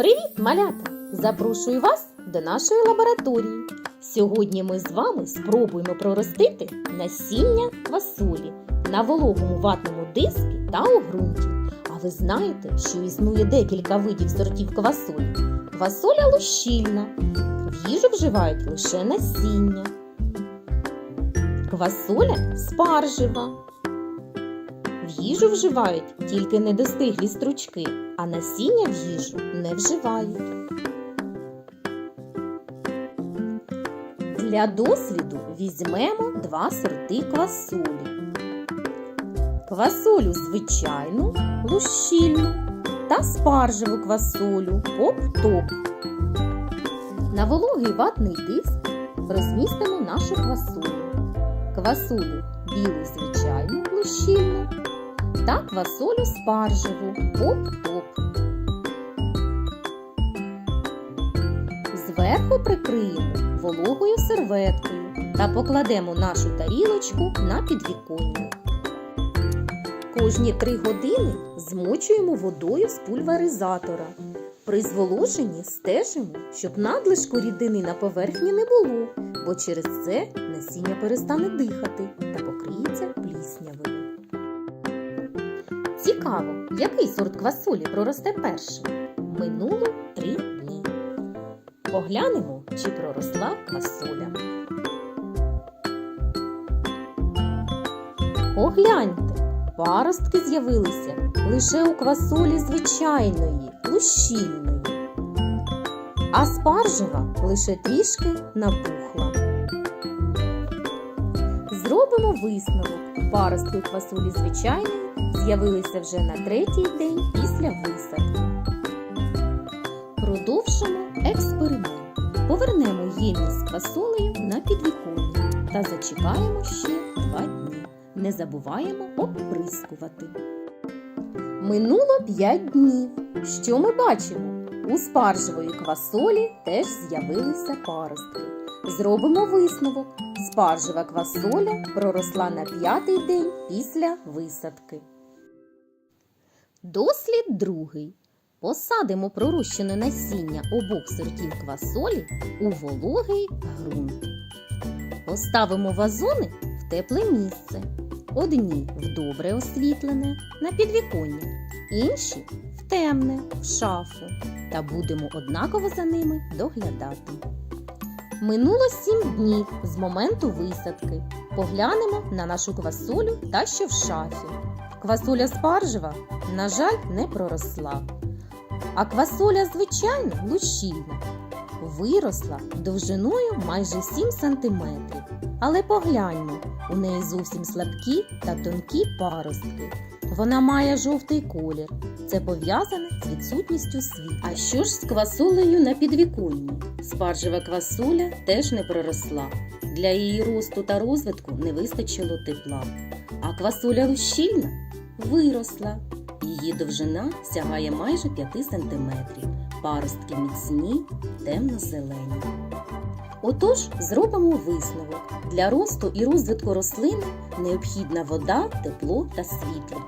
Привіт, малята! Запрошую вас до нашої лабораторії. Сьогодні ми з вами спробуємо проростити насіння квасолі на вологому ватному дискі та у ґрунті. А ви знаєте, що існує декілька видів сортів квасолі. Квасоля лущільна. В їжу вживають лише насіння. Квасоля спаржева. Їжу вживають тільки недостиглі стручки, а насіння в їжу не вживають. Для досвіду візьмемо два сорти квасолі. Квасолю звичайну, лущільну та спаржеву квасолю поп-топ. На вологий ватний диск розмістимо нашу квасолю. Квасолю білу звичайну лущільну та квасолю спаржеву поп-топ. Зверху прикриємо вологою серветкою та покладемо нашу тарілочку на підвіконня. Кожні три години змочуємо водою з пульверизатора. При зволоженні стежимо, щоб надлишку рідини на поверхні не було, бо через це насіння перестане дихати та покриється пліснявою. Цікаво, який сорт квасолі проросте першим. Минуло три дні. Поглянемо, чи проросла квасоля. Погляньте, паростки з'явилися лише у квасолі звичайної, лущільної. А спаржева лише трішки набухла. Зробимо висновок. Паростки квасолі звичайної з'явилися вже на третій день після висадки. Продовжимо експеримент. Повернемо ємність з квасолею на підвіконня та зачекаємо ще два дні. Не забуваємо оприскувати. Минуло 5 днів. Що ми бачимо? У спаржевої квасолі теж з'явилися паростки. Зробимо висновок. Спаржева квасоля проросла на п'ятий день після висадки. Дослід другий. Посадимо пророщене насіння обох сортів квасолі у вологий ґрунт. Поставимо вазони в тепле місце. Одні в добре освітлене на підвіконня, інші в темне в шафу. Та будемо однаково за ними доглядати. Минуло сім днів з моменту висадки. Поглянемо на нашу квасолю та що в шафі. Квасоля спаржева, на жаль, не проросла. А квасоля звичайна лущільна. Виросла довжиною майже 7 см. Але погляньмо, у неї зовсім слабкі та тонкі паростки. Вона має жовтий колір. Це пов'язане з відсутністю світла. А що ж з квасолею на підвіконні? Спаржева квасоля теж не проросла. Для її росту та розвитку не вистачило тепла. А квасоля лущільна виросла. Її довжина сягає майже 5 см. Паростки міцні, темно-зелені. Отож, зробимо висновок. Для росту і розвитку рослини необхідна вода, тепло та світло.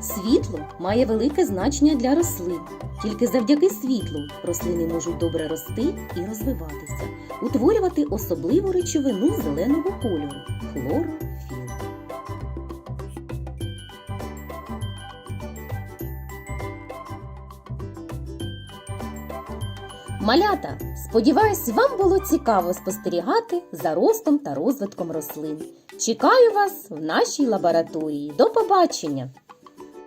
Світло має велике значення для рослин. Тільки завдяки світлу рослини можуть добре рости і розвиватися, утворювати особливу речовину зеленого кольору хлорофіл. Малята, сподіваюсь, вам було цікаво спостерігати за ростом та розвитком рослин. Чекаю вас в нашій лабораторії. До побачення!